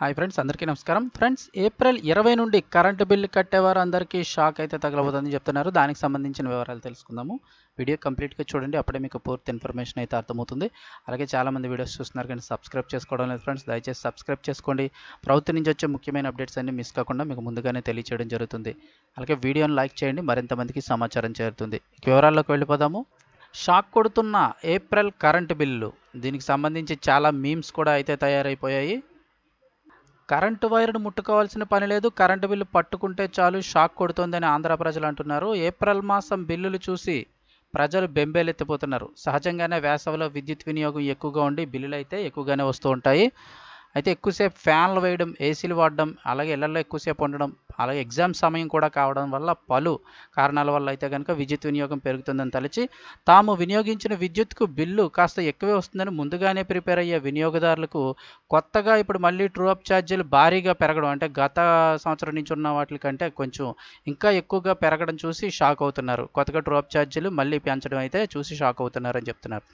Hi friends అందరికీ నమస్కారం. Friends April ఇరవై నుండి కరెంటు బిల్లు కట్టేవారు అందరికీ షాక్ అయితే తగలబోతుందని చెప్తున్నారు. దానికి సంబంధించిన వివరాలు తెలుసుకుందాము. వీడియో కంప్లీట్గా చూడండి అప్పుడే మీకు పూర్తి ఇన్ఫర్మేషన్ అయితే అర్థమవుతుంది. అలాగే చాలామంది వీడియోస్ చూస్తున్నారు కానీ సబ్స్క్రైబ్ చేసుకోవడం లేదు ఫ్రెండ్స్. దయచేసి సబ్స్క్రైబ్ చేసుకోండి. ప్రభుత్వం నుంచి వచ్చే ముఖ్యమైన అప్డేట్స్ అన్ని మిస్ కాకుండా మీకు ముందుగానే తెలియచేయడం జరుగుతుంది. అలాగే వీడియోని లైక్ చేయండి మరింత మందికి సమాచారం చేరుతుంది. వివరాల్లోకి వెళ్ళిపోదాము. షాక్ కొడుతున్న ఏప్రిల్ కరెంటు బిల్లు. దీనికి సంబంధించి చాలా మీమ్స్ కూడా అయితే తయారైపోయాయి. కరెంటు వైర్ను ముట్టుకోవాల్సిన పని లేదు. కరెంటు బిల్లు పట్టుకుంటే చాలు షాక్ కొడుతోందని ఆంధ్ర ప్రజలు అంటున్నారు. ఏప్రిల్ మాసం బిల్లులు చూసి ప్రజలు బెంబేలెత్తిపోతున్నారు. సహజంగానే వేసవిలో విద్యుత్ వినియోగం ఎక్కువగా ఉండి బిల్లులు అయితే ఎక్కువగానే వస్తూ ఉంటాయి. అయితే ఎక్కువసేపు ఫ్యాన్లు వేయడం ఏసీలు వాడడం అలాగే ఇళ్ళలో ఎక్కువసేపు ఉండడం అలాగే ఎగ్జామ్ సమయం కూడా కావడం వల్ల పలు కారణాల వల్ల అయితే కనుక విద్యుత్ వినియోగం పెరుగుతుందని తలచి తాము వినియోగించిన విద్యుత్కు బిల్లు కాస్త ఎక్కువే వస్తుందని ముందుగానే ప్రిపేర్ అయ్యే వినియోగదారులకు కొత్తగా ఇప్పుడు మళ్ళీ ట్రూ అప్ ఛార్జీలు భారీగా పెరగడం అంటే గత సంవత్సరం నుంచి ఉన్న వాటి కంటే కొంచెం ఇంకా ఎక్కువగా పెరగడం చూసి షాక్ అవుతున్నారు. కొత్తగా ట్రూ అప్ ఛార్జీలు మళ్ళీ పెంచడం అయితే చూసి షాక్ అవుతున్నారని చెప్తున్నారు.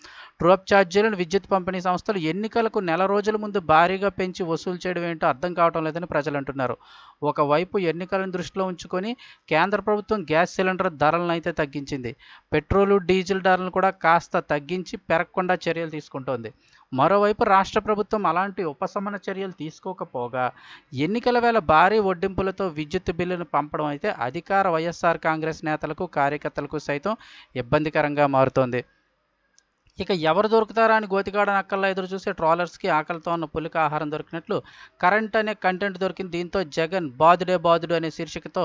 ట్రూ అప్ ఛార్జీలను విద్యుత్ పంపిణీ సంస్థలు ఎన్నికలకు నెల రోజుల ముందు భారీగా పెంచి వసూలు చేయడం ఏంటో అర్థం కావడం లేదని ప్రజలు అంటున్నారు. ఒకవైపు ఎన్నికలను దృష్టిలో ఉంచుకొని కేంద్ర ప్రభుత్వం గ్యాస్ సిలిండర్ ధరలను అయితే తగ్గించింది. పెట్రోలు డీజిల్ ధరలను కూడా కాస్త తగ్గించి పెరగకుండా చర్యలు తీసుకుంటోంది. మరోవైపు రాష్ట్ర ప్రభుత్వం అలాంటి ఉపశమన చర్యలు తీసుకోకపోగా ఎన్నికల వేళ భారీ వడ్డింపులతో విద్యుత్ బిల్లును పంపడం అయితే అధికార వైఎస్ఆర్ కాంగ్రెస్ నేతలకు కార్యకర్తలకు సైతం ఇబ్బందికరంగా మారుతోంది. ఇక ఎవరు దొరుకుతారా అని గోతికాడని నక్కల్లో ఎదురు చూసే ట్రాలర్స్కి ఆకలితో ఉన్న పులికి ఆహారం దొరికినట్లు కరెంట్ అనే కంటెంట్ దొరికింది. దీంతో జగన్ బాదుడే బాదుడు అనే శీర్షికతో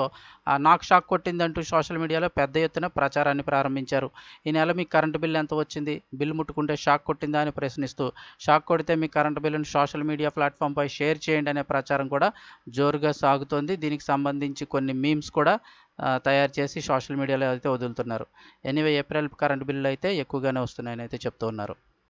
నాకు షాక్ కొట్టిందంటూ సోషల్ మీడియాలో పెద్ద ఎత్తున ప్రచారాన్ని ప్రారంభించారు. ఈ నెల మీ కరెంటు బిల్లు ఎంత వచ్చింది? బిల్లు ముట్టుకుంటే షాక్ కొట్టిందా అని ప్రశ్నిస్తూ షాక్ కొడితే మీ కరెంటు బిల్లును సోషల్ మీడియా ప్లాట్ఫామ్పై షేర్ చేయండి అనే ప్రచారం కూడా జోరుగా సాగుతోంది. దీనికి సంబంధించి కొన్ని మీమ్స్ కూడా తయారు చేసి సోషల్ మీడియాలో అయితే వదులుతున్నారు. ఎనీవే ఏప్రిల్ కరెంట్ బిల్లు అయితే ఎక్కువగానే వస్తున్నాయని అయితే చెప్తూ ఉన్నారు.